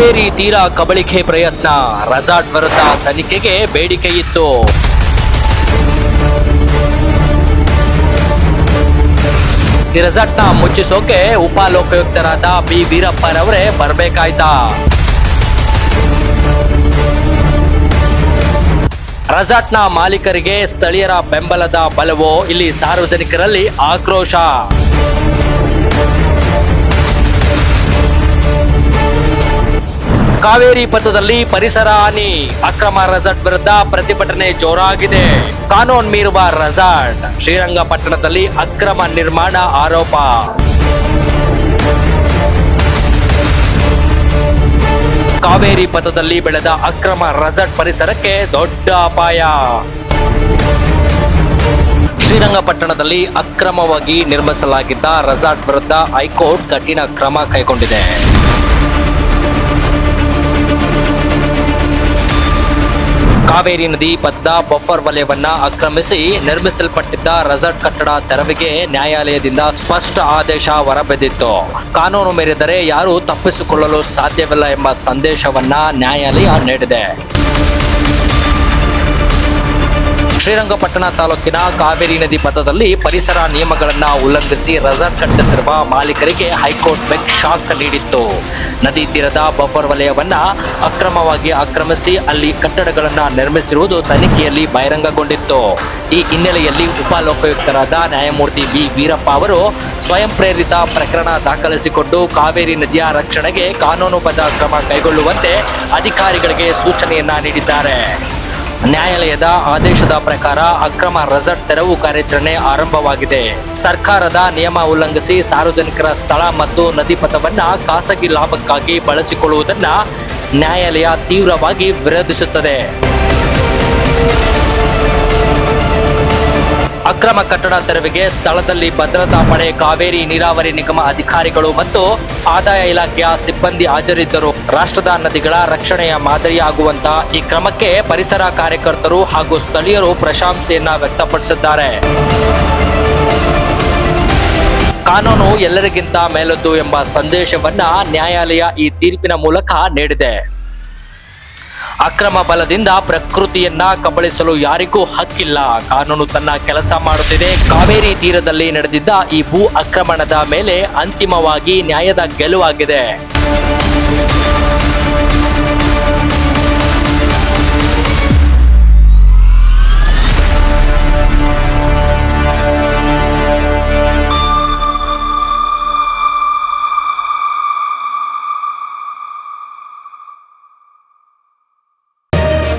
ಕಾವೇರಿ ತೀರಾ ಕಬಳಿಕೆ ಪ್ರಯತ್ನ. ರೆಸಾರ್ಟ್ ವಿರುದ್ಧ ತನಿಖೆಗೆ ಬೇಡಿಕೆ ಇತ್ತು. ಈ ರೆಸಾರ್ಟ್ನ ಮುಚ್ಚಿಸೋಕೆ ಉಪಲೋಕಾಯುಕ್ತರಾದ ಬಿ. ವೀರಪ್ಪರವರೇ ಬರಬೇಕಾಯ್ತ? ರೆಸಾರ್ಟ್ನ ಮಾಲೀಕರಿಗೆ ಸ್ಥಳೀಯರ ಬೆಂಬಲದ ಬಲವೋ? ಇಲ್ಲಿ ಸಾರ್ವಜನಿಕರಲ್ಲಿ ಆಕ್ರೋಶ. ಕಾವೇರಿ ಪಥದಲ್ಲಿ ಪರಿಸರ ಹಾನಿ. ಅಕ್ರಮ ರೆಸಾರ್ಟ್ ವಿರುದ್ಧ ಪ್ರತಿಭಟನೆ ಜೋರಾಗಿದೆ. ಕಾನೂನು ಮೀರುವ ರೆಸಾರ್ಟ್ ಶ್ರೀರಂಗಪಟ್ಟಣದಲ್ಲಿ ಅಕ್ರಮ ನಿರ್ಮಾಣ ಆರೋಪ. ಕಾವೇರಿ ಪಥದಲ್ಲಿ ಬೆಳೆದ ಅಕ್ರಮ ರೆಸಾರ್ಟ್ ಪರಿಸರಕ್ಕೆ ದೊಡ್ಡ ಅಪಾಯ. ಶ್ರೀರಂಗಪಟ್ಟಣದಲ್ಲಿ ಅಕ್ರಮವಾಗಿ ನಿರ್ಮಿಸಲಾಗಿದ್ದ ರೆಸಾರ್ಟ್ ವಿರುದ್ಧ ಹೈಕೋರ್ಟ್ ಕಠಿಣ ಕ್ರಮ ಕೈಗೊಂಡಿದೆ. ಕಾವೇರಿ ನದಿ ಪಥದ ಬಫರ್ ವಲಯವನ್ನ ಆಕ್ರಮಿಸಿ ನಿರ್ಮಿಸಲ್ಪಟ್ಟಿದ್ದ ರೆಸಾರ್ಟ್ ಕಟ್ಟಡ ತೆರವಿಗೆ ನ್ಯಾಯಾಲಯದಿಂದ ಸ್ಪಷ್ಟ ಆದೇಶ ಹೊರಬಿದ್ದಿತ್ತು. ಕಾನೂನು ಮೀರಿದರೆ ಯಾರೂ ತಪ್ಪಿಸಿಕೊಳ್ಳಲು ಸಾಧ್ಯವಿಲ್ಲ ಎಂಬ ಸಂದೇಶವನ್ನ ನ್ಯಾಯಾಲಯ ನೀಡಿದೆ. ಶ್ರೀರಂಗಪಟ್ಟಣ ತಾಲೂಕಿನ ಕಾವೇರಿ ನದಿ ಪಥದಲ್ಲಿ ಪರಿಸರ ನಿಯಮಗಳನ್ನು ಉಲ್ಲಂಘಿಸಿ ರೆಸಾರ್ಟ್ ಕಟ್ಟಿಸಿರುವ ಮಾಲೀಕರಿಗೆ ಹೈಕೋರ್ಟ್ ಬೆಕ್ ಶಾಕ್ ನೀಡಿತ್ತು. ನದಿ ತೀರದ ಬಫರ್ ವಲಯವನ್ನ ಅಕ್ರಮವಾಗಿ ಆಕ್ರಮಿಸಿ ಅಲ್ಲಿ ಕಟ್ಟಡಗಳನ್ನು ನಿರ್ಮಿಸಿರುವುದು ತನಿಖೆಯಲ್ಲಿ ಬಹಿರಂಗಗೊಂಡಿತ್ತು. ಈ ಹಿನ್ನೆಲೆಯಲ್ಲಿ ಉಪಲೋಕಾಯುಕ್ತರಾದ ನ್ಯಾಯಮೂರ್ತಿ ಬಿ ವೀರಪ್ಪ ಅವರು ಸ್ವಯಂ ಪ್ರೇರಿತ ಪ್ರಕರಣ ದಾಖಲಿಸಿಕೊಂಡು ಕಾವೇರಿ ನದಿಯ ರಕ್ಷಣೆಗೆ ಕಾನೂನುಬದ್ಧ ಕ್ರಮ ಕೈಗೊಳ್ಳುವಂತೆ ಅಧಿಕಾರಿಗಳಿಗೆ ಸೂಚನೆಯನ್ನ ನೀಡಿದ್ದಾರೆ. ನ್ಯಾಯಾಲಯದ ಆದೇಶದ ಪ್ರಕಾರ ಅಕ್ರಮ ರೆಸಾರ್ಟ್ ತೆರವು ಕಾರ್ಯಾಚರಣೆ ಆರಂಭವಾಗಿದೆ. ಸರ್ಕಾರದ ನಿಯಮ ಉಲ್ಲಂಘಿಸಿ ಸಾರ್ವಜನಿಕರ ಸ್ಥಳ ಮತ್ತು ನದಿ ಪಥವನ್ನ ಖಾಸಗಿ ಲಾಭಕ್ಕಾಗಿ ಬಳಸಿಕೊಳ್ಳುವುದನ್ನ ನ್ಯಾಯಾಲಯ ತೀವ್ರವಾಗಿ ವಿರೋಧಿಸುತ್ತದೆ. ಅಕ್ರಮ ಕಟ್ಟಡ ತೆರವಿಗೆ ಸ್ಥಳದಲ್ಲಿ ಭದ್ರತಾ ಪಡೆ, ಕಾವೇರಿ ನೀರಾವರಿ ನಿಗಮ ಅಧಿಕಾರಿಗಳು ಮತ್ತು ಆದಾಯ ಇಲಾಖೆಯ ಸಿಬ್ಬಂದಿ ಹಾಜರಿದ್ದರು. ರಾಷ್ಟ್ರದ ನದಿಗಳ ರಕ್ಷಣೆಯ ಮಾದರಿಯಾಗುವಂತ ಈ ಕ್ರಮಕ್ಕೆ ಪರಿಸರ ಕಾರ್ಯಕರ್ತರು ಹಾಗೂ ಸ್ಥಳೀಯರು ಪ್ರಶಂಸೆಯನ್ನ ವ್ಯಕ್ತಪಡಿಸಿದ್ದಾರೆ. ಕಾನೂನು ಎಲ್ಲರಿಗಿಂತ ಮೇಲದ್ದು ಎಂಬ ಸಂದೇಶವನ್ನ ನ್ಯಾಯಾಲಯ ಈ ತೀರ್ಪಿನ ಮೂಲಕ ನೀಡಿದೆ. ಅಕ್ರಮ ಬಲದಿಂದ ಪ್ರಕೃತಿಯನ್ನ ಕಬಳಿಸಲು ಯಾರಿಗೂ ಹಕ್ಕಿಲ್ಲ. ಕಾನೂನು ತನ್ನ ಕೆಲಸ ಮಾಡುತ್ತಿದೆ. ಕಾವೇರಿ ತೀರದಲ್ಲಿ ನಡೆದಿದ್ದ ಈ ಭೂ ಆಕ್ರಮಣದ ಮೇಲೆ ಅಂತಿಮವಾಗಿ ನ್ಯಾಯದ ಗೆಲುವಾಗಿದೆ.